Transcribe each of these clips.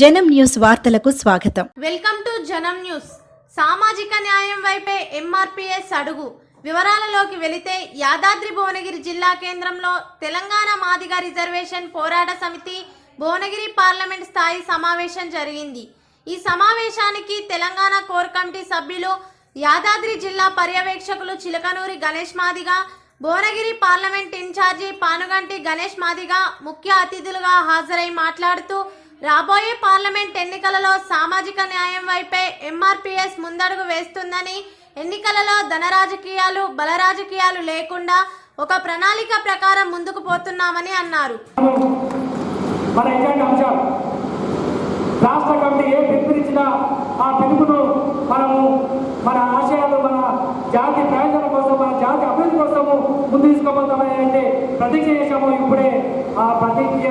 జనం న్యూస్ వార్తలకు స్వాగతం. Welcome to Janam news. సామాజిక న్యాయం వైపే ఎంఆర్పిఎస్ అడుగు. వివరాలలోకి వెళితే యాదాద్రి భువనగిరి జిల్లా కేంద్రంలో తెలంగాణ మాదిగ రిజర్వేషన్ పోరాట సమితి భువనగిరి పార్లమెంట్ స్థాయి సమావేశం జరిగింది. ఈ సమావేశానికి తెలంగాణ కోర్ కమిటీ సభ్యులు యాదాద్రి జిల్లా పర్యవేక్షకులు చిలకనూరి గణేష్ మాదిగ భువనగిరి పార్లమెంట్ ఇన్ఛార్జి పానుగంటి గణేష్ మాదిగ ముఖ్య అతిథులుగా హాజరై మాట్లాడుతూ రాబోయే పార్లమెంట్ ఎన్నికలలో సామాజిక న్యాయం వైపే ఎంఆర్పిఎస్ ముందడుగు వేస్తుందని ఎన్నికలలో ధన రాజకీయాలు బల రాజకీయాలు లేకుండా ఒక ప్రణాళిక ప్రకారం ముందుకు పోతున్నామని అన్నారు. మన రాష్ట్ర కమిటీ ఏ పిలుపునిచ్చినా ఆ పిలుపును మనము మన ఆశయాలు మన జాతి ప్రయోజనం కోసం మన జాతి అభివృద్ధి కోసము ముందు తీసుకోబోతామని అంటే ప్రతిజ్ఞ చేశాము. ఇప్పుడే ఆ ప్రతిజ్ఞ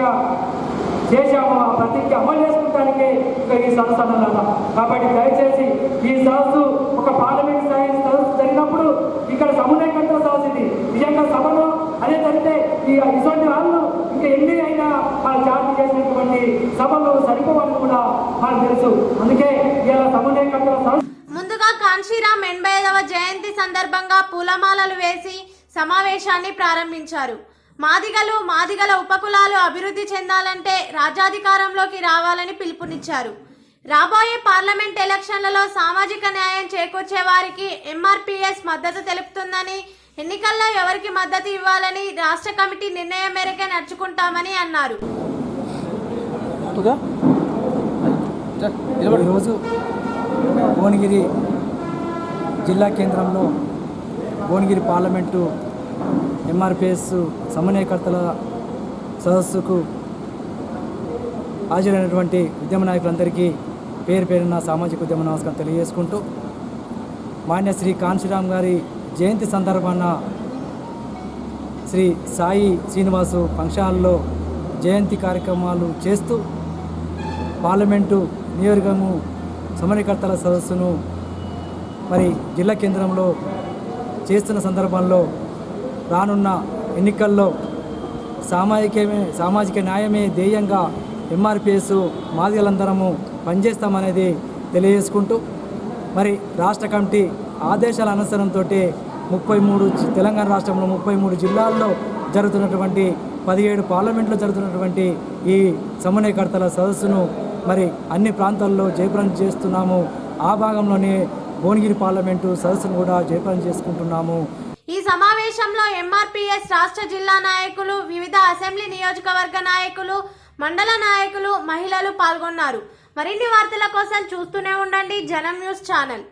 చేశాము? ఆ ప్రతిజ్ఞ అమలు చేసుకోవడానికి ఇక ఈ సదస్సు అన్నమాట. కాబట్టి దయచేసి ఈ సదస్సు ఒక పార్లమెంట్ స్థాయి సదస్సు జరిగినప్పుడు ఇక్కడ సమన్వయకర్తల సదస్సు ఇది నిజంగా సభలో అదే జరిగితే ఈ ఇటువంటి వాళ్ళు ఇంకా ఎన్ని అయినా వాళ్ళు జాతి చేసినటువంటి సభలు సరిపోవని కూడా వాళ్ళు తెలుసు. అందుకే ఇలా సమన్వయకర్తల సదస్సు ముందుగా కాన్షీరామ్ ఎనభై ఐదవ జయంతి సందర్భంగా పూలమాలలు వేసి సమావేశాన్ని ప్రారంభించారు. మాదిగలు మాదిగల ఉపకులాలు అభివృద్ధి చెందాలంటే రాజ్యాధికారంలోకి రావాలని పిలుపునిచ్చారు. రాబోయే పార్లమెంట్ ఎలక్షన్లలో సామాజిక న్యాయం చేకూర్చే వారికి ఎంఆర్పిఎస్ మద్దతు తెలుపుతుందని ఎన్నికల్లో ఎవరికి మద్దతు ఇవ్వాలని రాష్ట్ర కమిటీ నిర్ణయం మేరకే నడుచుకుంటామని అన్నారు. ఈరోజు భువనగిరి జిల్లా కేంద్రంలో భువనగిరి పార్లమెంటు ఎంఆర్పిఎస్ సమన్వయకర్తల సదస్సుకు హాజరైనటువంటి ఉద్యమ నాయకులందరికీ పేరు పేరున సామాజిక ఉద్యమ నమస్కారం తెలియజేసుకుంటూ మాన్య శ్రీ కాంశీరామ్ గారి జయంతి సందర్భాన శ్రీ సాయి శ్రీనివాసు ఫంక్షన్లో జయంతి కార్యక్రమాలు చేస్తూ పార్లమెంటు నియోజకము సమన్వయకర్తల సదస్సును మరి జిల్లా కేంద్రంలో చేస్తున్న సందర్భంలో రానున్న ఎన్నికల్లో సామాజికమే సామాజిక న్యాయమే ధ్యేయంగా ఎంఆర్పిఎస్ మాదిగలందరము పనిచేస్తామనేది తెలియజేసుకుంటూ మరి రాష్ట్ర కమిటీ ఆదేశాల అనుసరంతో ముప్పై మూడు తెలంగాణ రాష్ట్రంలో ముప్పై మూడు జిల్లాల్లో జరుగుతున్నటువంటి పదిహేడు పార్లమెంట్లో జరుగుతున్నటువంటి ఈ సమన్వయకర్తల సదస్సును మరి అన్ని ప్రాంతాల్లో జయప్రం చేస్తున్నాము. ఆ భాగంలోనే భువనగిరి పార్లమెంటు సదస్సును కూడా జయప్రం చేసుకుంటున్నాము. ఈ సమావేశంలో ఎంఆర్పీఎస్ రాష్ట్ర జిల్లా నాయకులు వివిధ అసెంబ్లీ నియోజకవర్గ నాయకులు మండల నాయకులు మహిళలు పాల్గొన్నారు. మరిన్ని వార్తల కోసం చూస్తూనే ఉండండి జనం న్యూస్ ఛానల్.